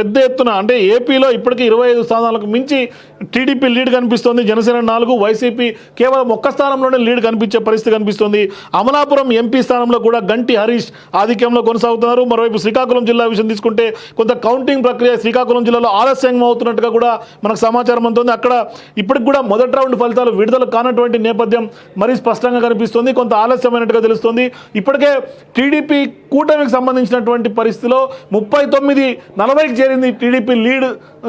పెద్ద ఎత్తున అంటే ఏపీలో ఇప్పటికీ ఇరవై ఐదు స్థానాలకు మించి టీడీపీ లీడ్ కనిపిస్తోంది. జనసేన నాలుగు వైసీపీ కేవలం ఒక్క స్థానంలోనే లీడ్ కనిపించే పరిస్థితి కనిపిస్తోంది. అమలాపురం ఎంపీ స్థానంలో కూడా గంటి హరీష్ ఆధిక్యంలో కొనసాగుతున్నారు. మరోవైపు శ్రీకాకుళం జిల్లా విషయం తీసుకుంటే కొంత కౌంటింగ్ ప్రక్రియ శ్రీకాకుళం జిల్లాలో ఆలస్యంగా అవుతున్నట్టుగా కూడా మనకు సమాచారం అందుతుంది. అక్కడ ఇప్పటికి కూడా మొదటి రౌండ్ ఫలితాలు విడుదల కానటువంటి నేపథ్యం మరీ స్పష్టంగా కనిపిస్తుంది. కొంత ఆలస్యమైనట్టుగా తెలుస్తుంది. ఇప్పటికే టీడీపీ కూటమికి సంబంధించినటువంటి పరిస్థితిలో ముప్పై తొమ్మిది నలభైకి చేరింది టీడీపీ లీడ్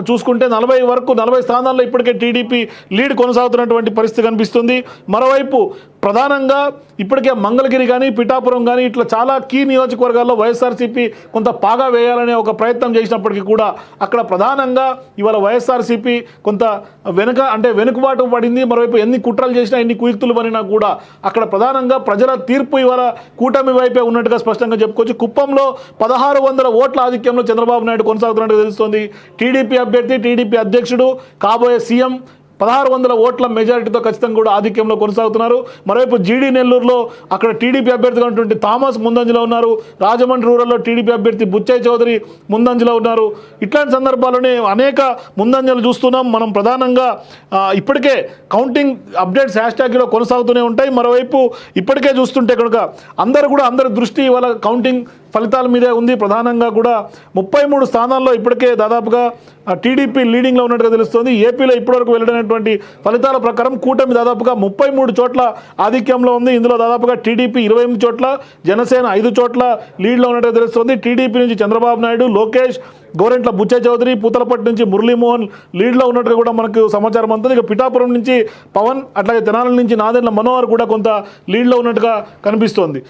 చూసుకుంటే నలభై వరకు నలభై స్థానాల్లో ఇప్పటికే టీడీపీ లీడ్ కొనసాగుతున్నటువంటి పరిస్థితి కనిపిస్తుంది. మరోవైపు ప్రధానంగా ఇప్పటికే మంగళగిరి కానీ పిఠాపురం కానీ ఇట్లా చాలా కీ నియోజకవర్గాల్లో వైఎస్ఆర్సీపీ కొంత పాగా వేయాలనే ఒక ప్రయత్నం చేసినప్పటికీ కూడా అక్కడ ప్రధానంగా ఇవాళ వైఎస్ఆర్సీపీ కొంత వెనుక అంటే వెనుకబాటు పడింది. మరోవైపు ఎన్ని కుట్రలు చేసినా ఎన్ని కుయుక్తులు పడినా కూడా అక్కడ ప్రధానంగా ప్రజల తీర్పు ఇవాళ కూటమి వైపే ఉన్నట్టుగా స్పష్టంగా చెప్పుకోవచ్చు. కుప్పంలో పదహారు వందల ఓట్ల ఆధిక్యంలో చంద్రబాబు నాయుడు కొనసాగుతున్నట్టు తెలుస్తోంది. టీడీపీ అభ్యర్థి టీడీపీ అధ్యక్షుడు కాబోయే సీఎం పదహారు వందల ఓట్ల మెజారిటీతో ఖచ్చితంగా కూడా ఆధిక్యంలో కొనసాగుతున్నారు. మరోవైపు జీడీ నెల్లూరులో అక్కడ టీడీపీ అభ్యర్థిగా ఉన్నటువంటి థామస్ ముందంజలో ఉన్నారు. రాజమండ్రి రూరల్లో టీడీపీ అభ్యర్థి బుచ్చయ్య చౌదరి ముందంజలో ఉన్నారు. ఇట్లాంటి సందర్భాల్లోనే అనేక ముందంజలు చూస్తున్నాం. మనం ప్రధానంగా ఇప్పటికే కౌంటింగ్ అప్డేట్స్ హ్యాష్ ట్యాగ్లో కొనసాగుతూనే ఉంటాయి. మరోవైపు ఇప్పటికే చూస్తుంటే కనుక అందరూ కూడా అందరి దృష్టి ఇవాళ కౌంటింగ్ ఫలితాల మీదే ఉంది. ప్రధానంగా కూడా ముప్పై మూడు స్థానాల్లో ఇప్పటికే దాదాపుగా టీడీపీ లీడింగ్లో ఉన్నట్టుగా తెలుస్తోంది. ఏపీలో ఇప్పటివరకు వెళ్ళినటువంటి ఫలితాల ప్రకారం కూటమి దాదాపుగా ముప్పై మూడు చోట్ల ఆధిక్యంలో ఉంది. ఇందులో దాదాపుగా టీడీపీ ఇరవై ఎనిమిది చోట్ల జనసేన ఐదు చోట్ల లీడ్లో ఉన్నట్టుగా తెలుస్తోంది. టీడీపీ నుంచి చంద్రబాబు నాయుడు లోకేష్ గోరెంట్ల బుచ్చయ్య చౌదరి పూతలపట్టి నుంచి మురళీమోహన్ లీడ్లో ఉన్నట్టుగా కూడా మనకు సమాచారం అందుతుంది. ఇక పిఠాపురం నుంచి పవన్ అట్లాగే తెనాల నుంచి నాదెండ్ల మనోహర్ కూడా కొంత లీడ్లో ఉన్నట్టుగా కనిపిస్తోంది.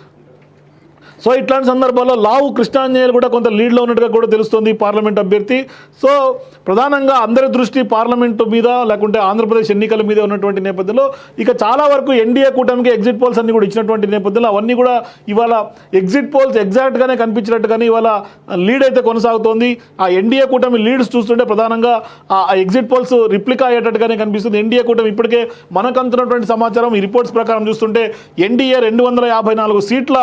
సో ఇట్లాంటి సందర్భాల్లో లావు కృష్ణాంజనేయులు కూడా కొంత లీడ్లో ఉన్నట్టుగా కూడా తెలుస్తుంది పార్లమెంట్ అభ్యర్థి. సో ప్రధానంగా అందరి దృష్టి పార్లమెంటు మీద లేకుంటే ఆంధ్రప్రదేశ్ ఎన్నికల మీద ఉన్నటువంటి నేపథ్యంలో ఇక చాలా వరకు ఎన్డీఏ కూటమికి ఎగ్జిట్ పోల్స్ అన్ని కూడా ఇచ్చినటువంటి నేపథ్యంలో అవన్నీ కూడా ఇవాళ ఎగ్జిట్ పోల్స్ ఎగ్జాక్ట్గానే కనిపించినట్టుగానే ఇవాళ లీడ్ అయితే కొనసాగుతోంది. ఆ ఎన్డీఏ కూటమి లీడ్స్ చూస్తుంటే ప్రధానంగా ఆ ఎగ్జిట్ పోల్స్ రిప్లికా అయ్యేటట్టుగానే కనిపిస్తుంది. ఎన్డీఏ కూటమి ఇప్పటికే మనకు అందుతున్నటువంటి సమాచారం ఈ రిపోర్ట్స్ ప్రకారం చూస్తుంటే ఎన్డీఏ రెండు వందల యాభై నాలుగు సీట్ల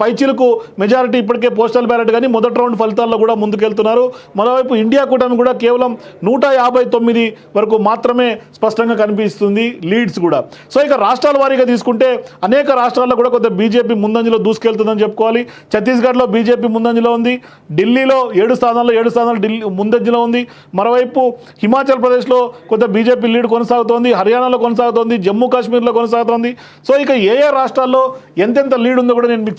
పైచీలు ఎందుకు మెజారిటీ ఇప్పటికే పోస్టల్ బ్యాలెట్ కానీ మొదటి రౌండ్ ఫలితాల్లో కూడా ముందుకెళ్తున్నారు. మరోవైపు ఇండియా కూటమి కూడా కేవలం నూట యాభై తొమ్మిది వరకు మాత్రమే స్పష్టంగా కనిపిస్తుంది లీడ్స్ కూడా. సో ఇక రాష్ట్రాల వారీగా తీసుకుంటే అనేక రాష్ట్రాల్లో కూడా కొంత బీజేపీ ముందంజలో దూసుకెళ్తుందని చెప్పుకోవాలి. ఛత్తీస్గఢ్లో బీజేపీ ముందంజలో ఉంది. ఢిల్లీలో ఏడు స్థానాల్లో ఏడు స్థానాలు ఢిల్లీ ముందంజలో ఉంది. మరోవైపు హిమాచల్ ప్రదేశ్లో కొంత బీజేపీ లీడ్ కొనసాగుతోంది. హర్యానాలో కొనసాగుతోంది. జమ్మూ కాశ్మీర్లో కొనసాగుతోంది. సో ఇక ఏ ఏ రాష్ట్రాల్లో ఎంతెంత లీడ్ ఉందో కూడా నేను మీకు